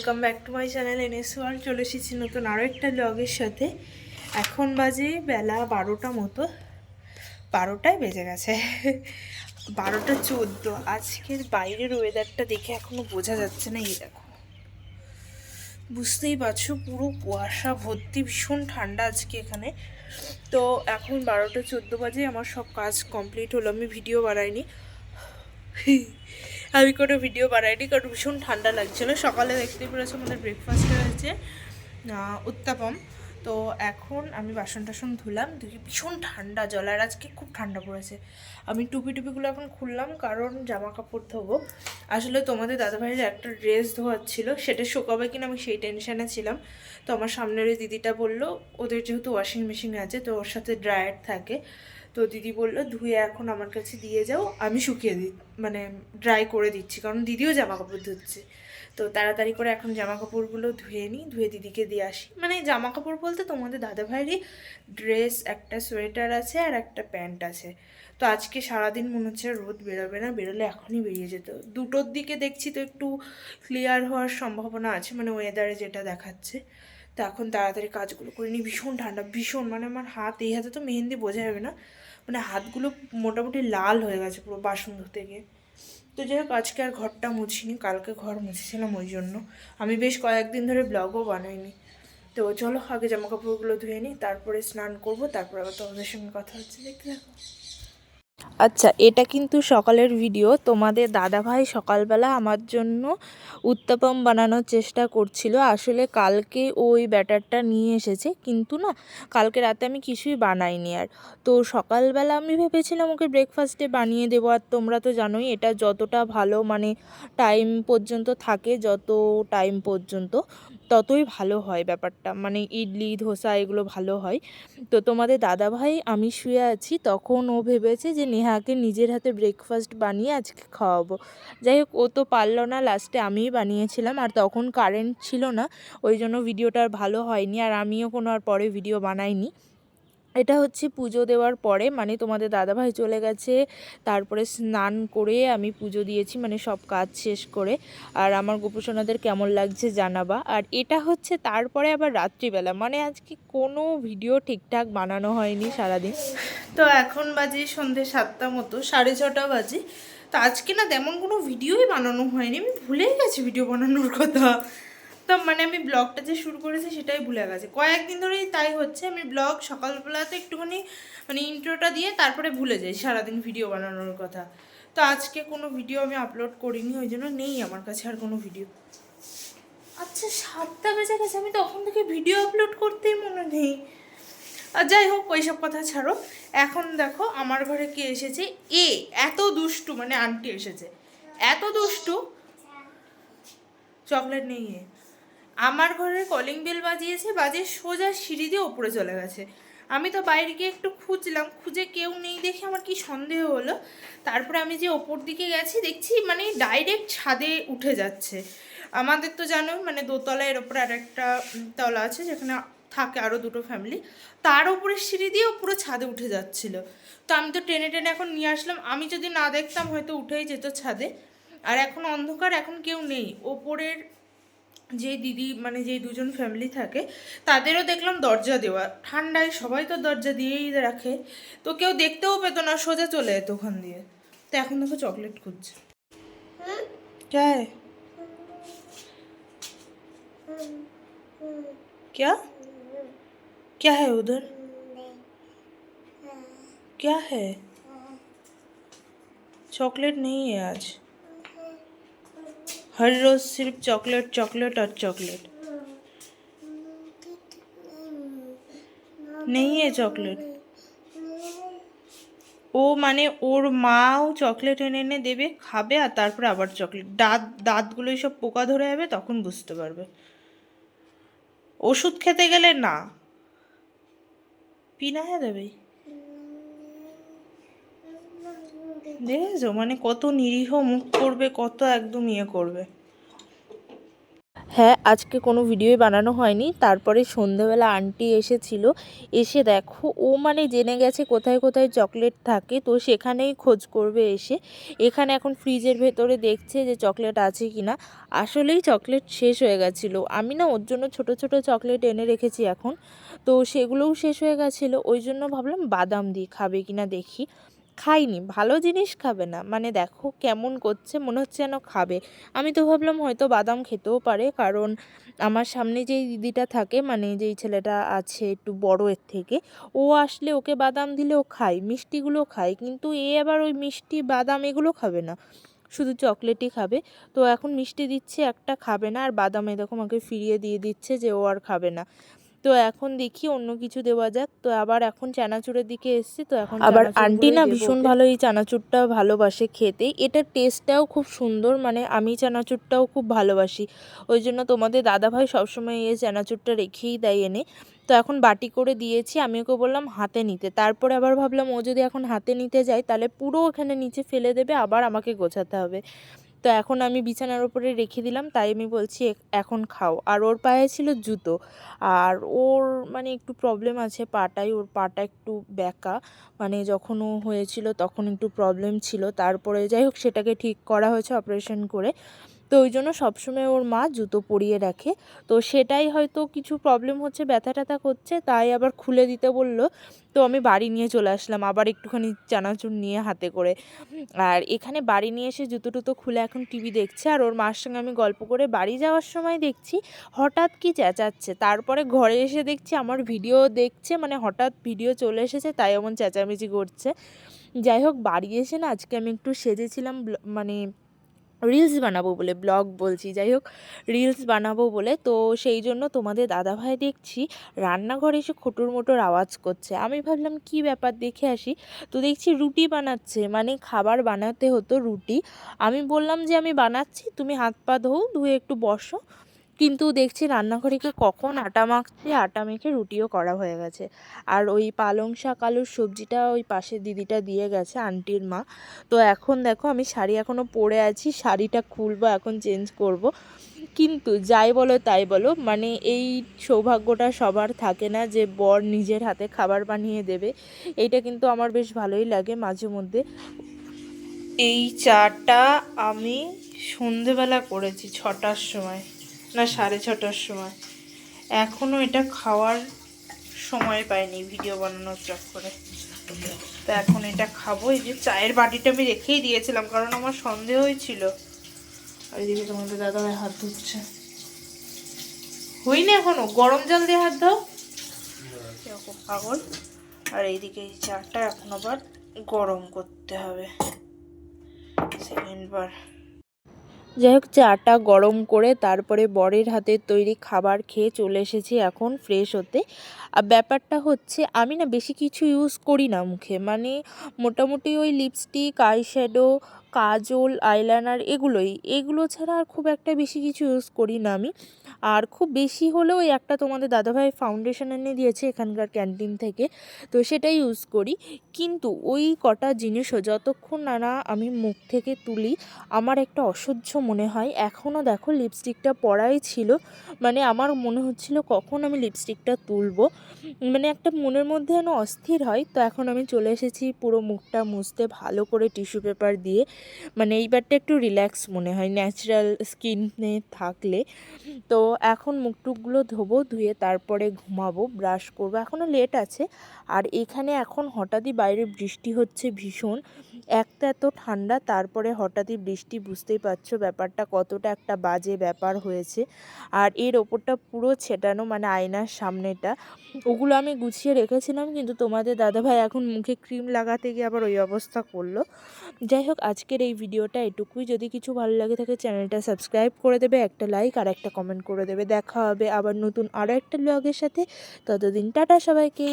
Welcome back to my channel N S war চলে এসেছি নতুন আরও একটা ব্লগের সাথে। এখন বাজে বেলা বারোটা মতো। বারোটায় বেজে গেছে। বারোটা চোদ্দ। আজকের বাইরের ওয়েদারটা দেখে এখনও বোঝা যাচ্ছে না, এই দেখো। বুঝতেই পারছ, পুরো কুয়াশা, ভর্তি, ভীষণ ঠান্ডা আজকে এখানে। তো এখন বারোটা চোদ্দ বাজে, আমার সব কাজ কমপ্লিট হলো, আমি ভিডিও বানাইনি। আমি কোনো ভিডিও বানাইনি, কারণ ভীষণ ঠান্ডা লাগছিল। সকালে দেখতেই পেরেছ আমাদের ব্রেকফাস্টে হয়েছে উত্তাপম। তো এখন আমি বাসন টাসন ধুলাম, দেখি ভীষণ ঠান্ডা জল, আর আজকে খুব ঠান্ডা পড়েছে। আমি টুপি টুপিগুলো এখন খুললাম, কারণ জামা কাপড় ধোবো। আসলে তোমাদের দাদাভাইয়ের একটা ড্রেস ধোয়াচ্ছিল সেটা শুকাবে কিনা আমি সেই টেনশানে ছিলাম। তো আমার সামনের ওই দিদিটা বলল, ওদের যেহেতু ওয়াশিং মেশিন আছে, তো ওর সাথে ড্রায়ার থাকে। তো দিদি বলল, ধুয়ে এখন আমার কাছে দিয়ে যাও, আমি শুকিয়ে দিই মানে ড্রাই করে দিচ্ছি, কারণ দিদিও জামা কাপড় ধুচ্ছে। তো তাড়াতাড়ি করে এখন জামা কাপড়গুলো ধুয়ে নিই, ধুয়ে দিদিকে দিয়ে আসি। মানে জামা কাপড় বলতে তোমাদের দাদা ভাইয়েরই ড্রেস একটা সোয়েটার আছে আর একটা প্যান্ট আছে। তো আজকে সারাদিন মনে হচ্ছে রোদ বেরোবে না, বেরোলে এখনই বেরিয়ে যেত দুটোর দিকে দেখছি তো একটু ক্লিয়ার হওয়ার সম্ভাবনা আছে মানে ওয়েদারে যেটা দেখাচ্ছে। তো এখন তাড়াতাড়ি কাজগুলো করে নিই। ভীষণ ঠান্ডা, ভীষণ। মানে আমার হাত, এই হাতে তো মেহেন্দি বোঝা যাবে না। মানে হাতগুলো মোটামুটি লাল হয়ে গেছে পুরো বাসন ধুতে গিয়ে তো যাই হোক, আজকে আর ঘরটা মুছিনি, কালকে ঘর মুছেছিলাম ওই জন্য। আমি বেশ কয়েকদিন ধরে ব্লগও বানাইনি। তো চলো, আগে জামা কাপড়গুলো ধুয়ে নিই, তারপরে স্নান করব, তারপরে আবার তোমাদের সঙ্গে কথা হচ্ছে। দেখতে থাকো। আচ্ছা এটা কিন্তু সকালের ভিডিও তোমাদের দাদাভাই সকালবেলা আমার জন্য উত্তাপম বানানোর চেষ্টা করছিল। আসলে কালকে ওই ব্যাটারটা নিয়ে এসেছে, কিন্তু না, কালকে রাতে আমি কিছুই বানাইনি আর। তো সকালবেলা আমি ভেবেছিলাম ওকে ব্রেকফাস্টে বানিয়ে দেবো। আর তোমরা তো জানোই, এটা যতটা ভালো মানে টাইম পর্যন্ত থাকে, যত টাইম পর্যন্ত। ততই ভালো হয় ব্যাপারটা। মানে ইডলি, ধোসা এগুলো ভালো হয়। তো তোমাদের দাদাভাই, আমি শুয়ে আছি, তখন ও ভেবেছে যে নেহাকে নিজের হাতে ব্রেকফাস্ট বানিয়ে আজকে খাওয়াবো। যাই হোক, ও তো পারল না লাস্টে আমিই বানিয়েছিলাম। আর তখন কারেন্ট ছিল না, ওই জন্য ভিডিওটা ভালো হয়নি। আর আমিও কোনো আর পরে ভিডিও বানাইনি। এটা হচ্ছে পুজো দেওয়ার পরে মানে তোমাদের দাদাভাই চলে গেছে, তারপরে স্নান করে আমি পুজো দিয়েছি মানে সব কাজ শেষ করে। আর আমার গোপুসোনাদের কেমন লাগছে জানাবা। আর এটা হচ্ছে তারপরে আবার রাত্রিবেলা মানে আজকে কোনো ভিডিও ঠিকঠাক বানানো হয়নি সারাদিন। তো এখন বাজে সন্ধে সাতটা মতো, সাড়ে ছটা বাজে। তো আজকে না তেমন কোনো ভিডিওই বানানো হয়নি, আমি ভুলেই গেছি ভিডিও বানানোর কথা। তো মানে আমি ব্লগটা যে শুরু করেছি সেটাই ভুলে গেছে। কয়েকদিন ধরেই তাই হচ্ছে আমি ব্লগ সকালবেলাতে একটুখানি মানে ইন্ট্রোটা দিয়ে তারপরে ভুলে যাই সারাদিন ভিডিও বানানোর কথা। তো আজকে কোনো ভিডিও আমি আপলোড করিনি ওই জন্য নেই আমার কাছে আর কোনো ভিডিও আচ্ছা সাতটা বেজে গেছে আমি তখন থেকে ভিডিও আপলোড করতেই মনে নেই। আর যাই হোক ওইসব কথা ছাড়ো। এখন দেখো আমার ঘরে কে এসেছে? এ এত দুষ্টু মানে আন্টি এসেছে। এত দুষ্টু। চকলেট নেই এ। আমার ঘরে কলিং বেল বাজিয়েছে, বাজে সোজা সিঁড়ি দিয়ে ওপরে চলে গেছে। আমি তো বাইরে গিয়ে একটু খুঁজলাম, খুঁজে কেউ নেই দেখে আমার কি সন্দেহ হলো। তারপরে আমি যে ওপর দিকে গেছি, দেখছি মানে ডাইরেক্ট ছাদে উঠে যাচ্ছে। আমাদের তো জানো মানে দোতলা এর ওপরে আর একটা তলা আছে যেখানে থাকে আরও দুটো ফ্যামিলি তার উপরে সিঁড়ি দিয়ে পুরো ছাদে উঠে যাচ্ছিল। তো আমি তো টেনে টেনে এখন নিয়ে আসলাম। আমি যদি না দেখতাম হয়তো উঠেই যেত ছাদে। আর এখন অন্ধকার, এখন কেউ নেই। ওপরের যে দিদি মানে যে দুজন ফ্যামিলি থাকে তাদেরও দেখলাম দরজা দেওয়া ঠান্ডায় সবাই তো দরজা দিয়েই রাখে তো কেউ দেখতেও পেতো না সোজা চলে যেত ওখান দিয়ে তো এখন দেখো চকলেট খুঁজছে क्या है क्या क्या है उधर क्या है चॉकलेट नहीं है आज हर रोज सिर्फ चॉकलेट चॉकलेट और चॉकलेट नहीं है चॉकलेट ও মানে ওর মাও চকলেট এনে এনে দেবে খাবে আর তারপরে আবার চকলেট দাঁত দাঁতগুলোই সব পোকা ধরে যাবে তখন বুঝতে পারবে ওষুধ খেতে গেলে না পিনা হ্যাঁ দেবে দেখেছ? মানে কত নিরীহ মুখ করবে, কত একদম ইয়ে করবে। হ্যাঁ আজকে কোনো ভিডিওই বানানো হয়নি। তারপরে সন্ধেবেলা আন্টি এসেছিল। এসে দেখো, ও মানে জেনে গেছে কোথায় কোথায় চকলেট থাকে, তো সেখানেই খোঁজ করবে এসে। এখানে এখন ফ্রিজের ভেতরে দেখছে যে চকলেট আছে কি না আসলেই চকলেট শেষ হয়ে গেছিল। আমি না ওর জন্য ছোট ছোট চকলেট এনে রেখেছি এখন। তো সেগুলোও শেষ হয়ে গেছিল। ওই জন্য ভাবলাম বাদাম দিয়ে খাবে কি না দেখি। খাইনি, ভালো জিনিস খাবে না। মানে দেখো কেমন করছে, মনে হচ্ছে যেন খাবে। আমি তো ভাবলাম হয়তো বাদাম খেতেও পারে, কারণ আমার সামনে যেই দিদিটা থাকে মানে যেই ছেলেটা আছে একটু বড় এর থেকে, ও আসলে ওকে বাদাম দিলে ও খায় মিষ্টিগুলো খায়, কিন্তু এ আবার ওই মিষ্টি, বাদাম এগুলো খাবে না। শুধু চকলেটই খাবে। তো এখন মিষ্টি দিচ্ছে, একটা খাবে না, আর বাদাম এরকম আমাকে ফিরিয়ে দিয়ে দিচ্ছে যে ও আর খাবে না। তো এখন দেখি অন্য কিছু দেওয়া যাক। তো আবার এখন চানাচুরের দিকে এসছি তো এখন আবার আন্টি না ভীষণ ভালো এই চানাচুরটা ভালোবাসে খেতে। এটার টেস্টটাও খুব সুন্দর মানে আমি চানাচুরটাও খুব ভালোবাসি। ওই জন্য তোমাদের দাদাভাই সবসময় এই চানাচুরটা রেখেই দেয় এনে। তো এখন বাটি করে দিয়েছি আমি ওকে বললাম হাতে নিতে। তারপরে আবার ভাবলাম ও যদি এখন হাতে নিতে যায় তাহলে পুরো ওখানে নিচে ফেলে দেবে আবার আমাকে গোছাতে হবে। তো এখন আমি বিছানার ওপরে রেখে দিলাম, তাই আমি বলছি "এ- এখন খাও। আর ওর পায়ে ছিল জুতো। আর ওর মানে একটু প্রবলেম আছে পাটায়, ওর পাটা একটু ব্যাকা। মানে যখন ও হয়েছিল তখন একটু প্রবলেম ছিল। তারপরে যাই হোক সেটাকে ঠিক করা হয়েছে অপারেশন করে। তো ওই জন্য সবসময় ওর মা জুতো পরিয়ে রাখে। তো সেটাই হয়তো কিছু প্রবলেম হচ্ছে ব্যথা ট্যাথা করছে, তাই আবার খুলে দিতে বলল। তো আমি বাড়ি নিয়ে চলে আসলাম, আবার একটুখানি চানাচুর নিয়ে হাতে করে। আর এখানে বাড়ি নিয়ে এসে জুতো টুতো খুলে এখন টিভি দেখছে, আর ওর মার সঙ্গে আমি গল্প করে বাড়ি যাওয়ার সময় দেখছি, হঠাৎ কি চেঁচাচ্ছে। তারপরে ঘরে এসে দেখছি আমার ভিডিও দেখছে মানে হঠাৎ ভিডিও চলে এসেছে, তাই এমন চেঁচামেচি করছে। যাই হোক, বাড়ি এসে না আজকে আমি একটু সেজেছিলাম মানে রিলস বানাবো বলে ব্লগ বলছি, যাই হোক রিলস বানাবো বলে। তো সেই জন্য তোমাদের দাদাভাই দেখছি, রান্নাঘরে এসে খোটুর মোটর আওয়াজ করছে। আমি ভাবলাম, কি ব্যাপার? দেখে আসি। তো দেখছি রুটি বানাচ্ছে মানে খাবার বানাতে হতো রুটি। আমি বললাম যে, আমি বানাচ্ছি, তুমি হাত পা ধোও, ধুয়ে একটু বসো। কিন্তু দেখছি রান্নাঘরে কখন আটা মাখছে, আটা মেখে রুটিও করা হয়ে গেছে। আর ওই পালং শাক, আলুর সবজিটা ওই পাশের দিদিটা দিয়ে গেছে, আন্টির মা। তো এখন দেখো আমি শাড়ি এখনও পরে আছি, শাড়িটা খুলবো, এখন চেঞ্জ করব। কিন্তু যাই বলো তাই বলো মানে এই সৌভাগ্যটা সবার থাকে না যে বর নিজের হাতে খাবার বানিয়ে দেবে। এইটা কিন্তু আমার বেশ ভালোই লাগে মাঝে মধ্যে। এই চাটা আমি সন্ধেবেলা করেছি ছটার সময়। না সাড়ে ছটার সময়। এখনও এটা খাওয়ার সময় পাইনি ভিডিও বানানোর চক্করে তো এখন এটা খাব। এই যে চায়ের বাটিটা আমি রেখেই দিয়েছিলাম কারণ আমার সন্দেহ হয়েছিল আর এদিকে তোমাদের দাদা ভাই হাত ধুচ্ছে। হইনি এখনও? গরম জল দিয়ে হাত দাও এরকম পাগল। আর এইদিকে এই চাটা এখন আবার গরম করতে হবে। সেকেন্ড বার। যাই হোক চাটা গরম করে তারপরে বরের হাতে তৈরি খাবার খেয়ে চলে এসেছি এখন ফ্রেশ হতে। আর ব্যাপারটা হচ্ছে, আমি না বেশি কিছু ইউজ করি না মুখে। মানে মোটামুটি ওই লিপস্টিক আইশ্যাডো কাজল, আইলাইনার এগুলোই। এগুলো ছাড়া আর খুব একটা বেশি কিছু ইউজ করি না আমি। আর খুব বেশি হলেও ওই একটা তোমাদের দাদাভাই ফাউন্ডেশন এনে দিয়েছে এখানকার ক্যান্টিন থেকে। তো সেটাই ইউজ করি। কিন্তু ওই কটা জিনিসও যতক্ষণ না না আমি মুখ থেকে তুলি, আমার একটা অসহ্য মনে হয়। এখনও দেখো লিপস্টিকটা পরাই ছিল। মানে আমার মনে হচ্ছিল কখন আমি লিপস্টিকটা তুলবো। মানে একটা মনের মধ্যে যেন অস্থির হয়। তো এখন আমি চলে এসেছি পুরো মুখটা মুছতে ভালো করে টিস্যু পেপার দিয়ে। মানে এইবারটা একটু রিল্যাক্স মনে হয় ন্যাচারাল স্কিনে থাকলে। তো এখন মুখ টুকগুলো ধোবো, ধুয়ে তারপরে ঘুমাবো ব্রাশ করব। এখনও লেট আছে। আর এখানে এখন হঠাৎই বাইরে বৃষ্টি হচ্ছে ভীষণ। একটা এত ঠান্ডা, তারপরে হঠাৎই বৃষ্টি, বুঝতেই পারছ ব্যাপারটা কতটা একটা বাজে ব্যাপার হয়েছে। আর এর ওপরটা পুরো ছেটানো মানে আয়নার সামনেটা। ওগুলো আমি গুছিয়ে রেখেছিলাম, কিন্তু তোমাদের দাদাভাই এখন মুখে ক্রিম লাগাতে গিয়ে আবার ওই অবস্থা করল। যাই হোক আজকের এই ভিডিওটা এটুকুই। যদি কিছু ভালো লাগে থাকে চ্যানেলটা সাবস্ক্রাইব করে দেবে, একটা লাইক আর একটা কমেন্ট করে দেবে। দেখা হবে আবার নতুন আরও একটা ব্লগের সাথে। ততদিন টাটা সবাইকে।